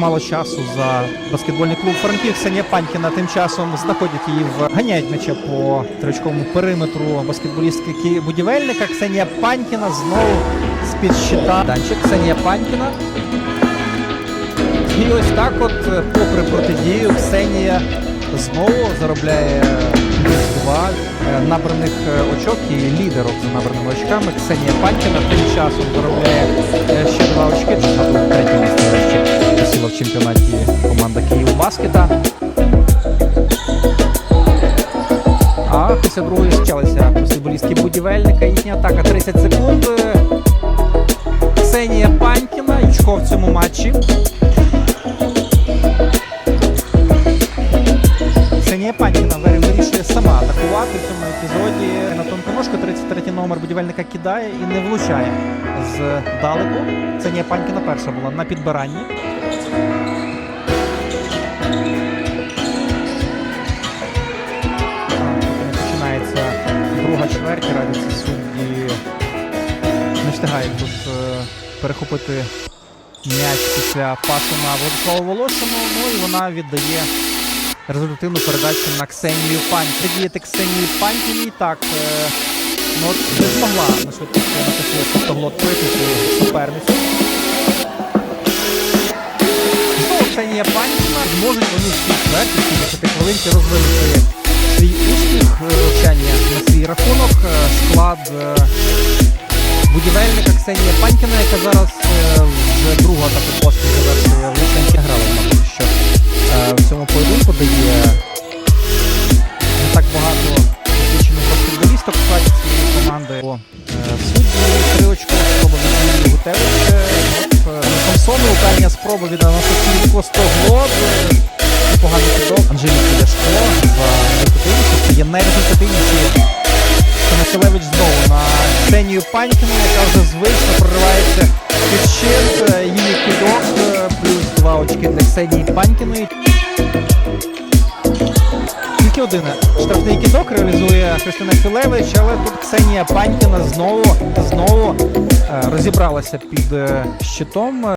Мало часу за баскетбольний клуб Франків. Ксенія Панькіна тим часом знаходять її в ганяють м'яча по тричковому периметру баскетболістки будівельника. Ксенія Панькіна знову з-під щита. Данчик Ксенія Панькіна. І ось так, от, попри протидію, Ксенія знову заробляє плюс два е, набраних е, очок і лідерок за набраними очками. Ксенія Панькіна тим часом заробляє е, ще два очки. Чемпіонаті команда Київ Баскета. А після другої скалися баскетболістки будівельника. Їхня атака 30 секунд. Ксенія Панькіна, Ючко в цьому матчі. Ксенія Панькіна вир- вирішує сама атакувати в цьому епізоді. На тонку ножку 33 номер будівельника кидає і не влучає з далеку. Ксенія Панькіна перша була на підбиранні. Починається друга чверть, радяться судді не встигають тут е, перехопити м'яч після пасу на Владиславу Волошину. Ну і вона віддає результативну передачу на Ксенію Панькіну. Діяти Ксенії Панькіній так. Е, ну, не змогла на швидкості на такий автоглот суперницю. Зможуть вони в цій чверті, в 10 хвилинці розвинути свій успіх е, навчання на свій рахунок. Е, Склад е, будівельника Ксенія Панькіна, яка зараз вже другу атаку поспіль завершує влученці грала поки що в цьому поєдинку дає не так багато досвідчених баскетболісток в складі цієї команди. Судді три очко спроба від Юлії Гутевич. От, е, Самсону дальня спроба від Анастасії Костоглот. Найрезультативніші Томасилевич знову на Ксенію Панькіну, яка вже звично проривається під щит. Її кидок, е, плюс два очки для Ксенії Панькіної. Тільки один штрафний кидок реалізує Христина Філевич, але тут Ксенія Панькіна знову, знову е, розібралася під е, щитом.